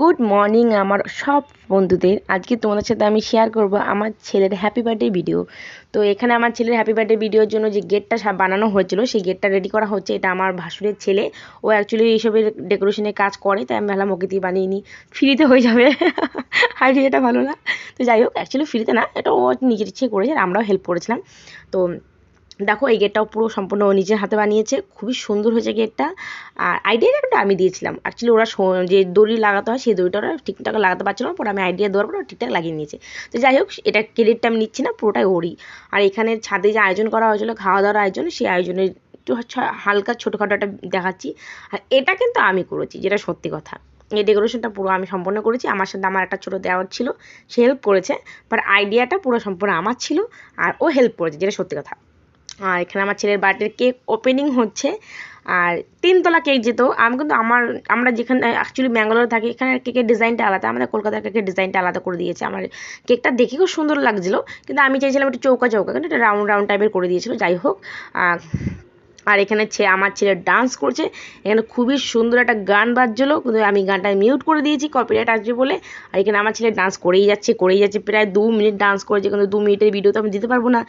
Good morning আমার সব বন্ধুদের। আজকে তোমাদের সাথে আমি শেয়ার করব আমার ছেলের হ্যাপি বার্থডে ভিডিও তো এখানে আমার ছেলের হ্যাপি বার্থডে ভিডিওর জন্য যে গেটটা বানানো হয়েছিল, সেই গেটটা রেডি করা হচ্ছে। এটা আমার ভাসুরের ছেলে। ও অ্যাকচুয়ালি এইসবের ডেকোরেশনের কাজ করে, তাই আমি ভাবলাম ওকে দিয়ে বানিয়ে নিই। ফ্রিতে হয়ে যাবে। আইডিয়াটা ভালো না। তো যাই হোক অ্যাকচুয়ালি ফ্রিতে না, এটা ও নিজের ইচ্ছে করেছে, আর আমরাও হেল্প করেছিলাম। তো দেখো, এই গেটটাও পুরো সম্পূর্ণ ও নিজের হাতে বানিয়েছে। খুবই সুন্দর হয়েছে গেটটা আর আইডিয়াটা আমি দিয়েছিলাম। অ্যাকচুয়ালি ওরা যে দড়ি লাগাতে হয়, সেই দড়িটা ওরা ঠিকঠাক লাগাতে পারছিল না, পরে আমি আইডিয়া দেওয়ার পর ঠিকঠাক লাগিয়ে নিয়েছে। তো যাই হোক, এটা ক্রেডিটটা আমি নিচ্ছি না, পুরোটাই ওরই। আর এখানে ছাদে যে আয়োজন করা হয়েছিল খাওয়া দাওয়ার আয়োজন, সেই আয়োজনের একটু হালকা ছোটোখাটো একটা দেখাচ্ছি। আর এটা কিন্তু আমি করেছি, যেটা সত্যি কথা। এই ডেকোরেশনটা পুরো আমি সম্পন্ন করেছি। আমার সাথে আমার একটা ছোটো দেওয়ার ছিল, সে হেল্প করেছে বাট আইডিয়াটা পুরো সম্পূর্ণ আমার ছিল, আর ও হেল্প করেছে, যেটা সত্যি কথা। আর এখানে আমার ছেলের বার্থডের কেক ওপেনিং হচ্ছে। আর তিনতলা কেক যেত আমি কিন্তু আমার, আমরা যেখানে অ্যাকচুয়ালি ব্যাঙ্গালোরে থাকি এখানে কেকের ডিজাইনটা আলাদা, আমাদের কলকাতার কেকের ডিজাইনটা আলাদা করে দিয়েছে। আমার কেকটা দেখে খুব সুন্দর লাগছিল, কিন্তু আমি চাইছিলাম একটু চৌকা চৌকা কিন্তু এটা রাউন্ড রাউন্ড টাইপের করে দিয়েছিলো। যাই হোক আর এখানে ছে আমার ছেলে ডান্স করছে। এখানে খুবই সুন্দর একটা গান বাজছিলো কিন্তু আমি গানটা মিউট করে দিয়েছি কপিরাইট আসবে বলে। আর এখানে আমার ছেলে ডান্স করেই যাচ্ছে করেই যাচ্ছে। প্রায় দু মিনিট ডান্স করেছে। কিন্তু দু মিনিটের ভিডিও তো আমি দিতে পারব না।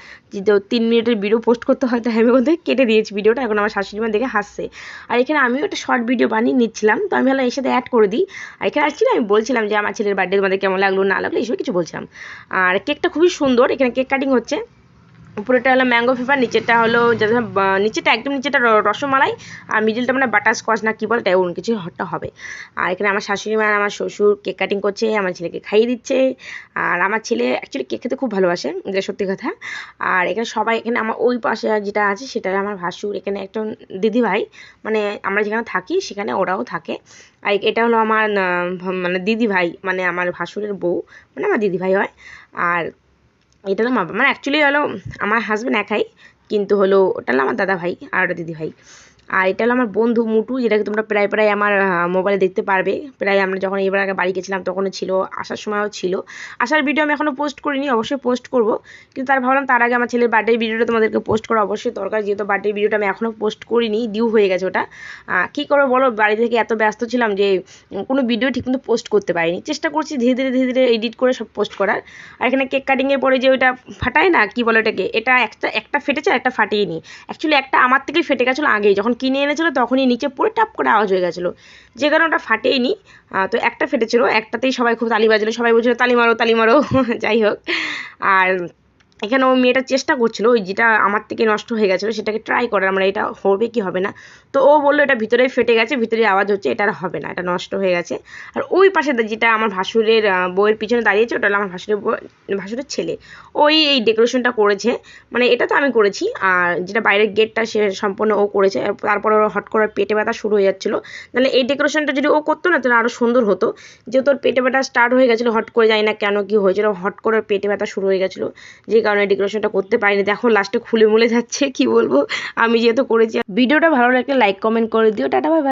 তিন মিনিটের ভিডিও পোস্ট করতে হয়, তাই আমি ওখান থেকে কেটে দিয়েছি ভিডিওটা এখন আমার শাশুড়ি মা দেখে হাসছে। আর এখানে আমিও একটা শর্ট ভিডিও বানিয়ে নিচ্ছিলাম। তো আমি ভাবলাম এর সাথে অ্যাড করে দিই। আর এখানে আসছি আমি বলছিলাম যে আমার ছেলের বার্থডে তোমাদের কেমন লাগল, না লাগল, এইসব কিছু বলছিলাম। আর কেকটা খুবই সুন্দর। এখানে কেক কাটিং হচ্ছে। উপরেটা হলো ম্যাঙ্গো ফিফার নিচেরটা হলো যাতে নিচেটা একদম নিচেটা রসমালাই আর মিডিলটা মানে বাটার স্কচ না কী বলে তাই অন্য কিছু হটটা হবে। আর এখানে আমার শাশুড়ি মা আমার শ্বশুর কেক কাটিং করছে, আমার ছেলেকে খাইয়ে দিচ্ছে। আর আমার ছেলে অ্যাকচুয়ালি কেক খেতে খুব ভালোবাসে যেটা সত্যি কথা। আর এখানে সবাই, এখানে আমার ওই পাশে যেটা আছে, সেটা আমার ভাসুর, এখানে একটা দিদি ভাই মানে আমরা যেখানে থাকি, সেখানে ওরাও থাকে। আর এটা হলো আমার মানে দিদি ভাই মানে আমার ভাসুরের বউ মানে আমার দিদি ভাই হয়। আর এটা তো মা বাবা মানে অ্যাকচুয়ালি হলো আমার হাজব্যান্ড একাই, কিন্তু হলো, ওটা হলো আমার দাদা ভাই আর দিদি ভাই আর এটা হলো আমার বন্ধু মুটু, যেটাকে তোমরা প্রায় প্রায় আমার মোবাইলে দেখতে পারবে। প্রায় আমরা যখন এবার আগে বাড়ি গেছিলাম তখনও ছিল, আসার সময়ও ছিল। আসার ভিডিও আমি এখনও পোস্ট করিনি, অবশ্যই পোস্ট করব। কিন্তু তার ভাবলাম তার আগে আমার ছেলের বার্থডে ভিডিওটা তোমাদেরকে পোস্ট করা অবশ্যই দরকার, যেহেতু বার্থডে ভিডিওটা আমি এখনও পোস্ট করিনি ডিউ হয়ে গেছে ওটা। কী করব বলো, বাড়ি থেকে এত ব্যস্ত ছিলাম যে কোনো ভিডিও ঠিক মতো পোস্ট করতে পারিনি। চেষ্টা করছি ধীরে ধীরে ধীরে ধীরে এডিট করে সব পোস্ট করার। আর এখানে কেক কাটিংয়ের পরে যে ওইটা ফাটায় না, কী বলে এটাকে এটা একটা একটা ফেটেছে আর একটা ফাটিয়ে নি অ্যাকচুয়ালি একটা আমার থেকেই ফেটে গেছিল আগেই, যখন কিনে এনেছিলো, তখনই নিচে পড়ে টাপ করে আওয়াজ হয়ে গেছিল। যে কারণে ওটা ফাটেইনি তো একটা ফেটেছিল, একটাতেই সবাই খুব তালি বাজলো, সবাই বলছিলো, তালি মারো তালি মারো। যাই হোক। আর এখানে ও মেয়েটা চেষ্টা করছিল, ওই যেটা আমার থেকে নষ্ট হয়ে গেছিল সেটাকে ট্রাই করার আমরা এটা হবে কি হবে না। তো ও বলল এটা ভিতরে ফেটে গেছে ভিতরে আওয়াজ হচ্ছে, এটা আর হবে না, এটা নষ্ট হয়ে গেছে। আর ওই পাশে যেটা আমার ভাসুরের বইয়ের পিছনে দাঁড়িয়েছে, ওটা হলো আমার ভাসুরের ভাসুরের ছেলে। ওই, এই ডেকোরেশনটা করেছে মানে এটা তো আমি করেছি, আর যেটা বাইরের গেটটা সে সম্পূর্ণ ও করেছে তারপরে হট করে পেটে ব্যথা শুরু হয়ে যাচ্ছিল। তাহলে এই ডেকোরেশনটা যদি ও করতো না, তাহলে আরও সুন্দর হতো। যেহেতু ওর পেটে ব্যথা স্টার্ট হয়ে গেছিল, হট করে যাই না কেন কি হয়েছিল, হট করে পেটে ব্যথা শুরু হয়ে গেছিল, যে কারণে ডেকোরেশনটা করতে পারিনি। দেখো লাস্টে খুলে মুলে যাচ্ছে, কি বলব? আমি যেহেতু করেছি ভিডিওটা ভালো লাগলে লাইক কমেন্ট করে দিও। Tata bye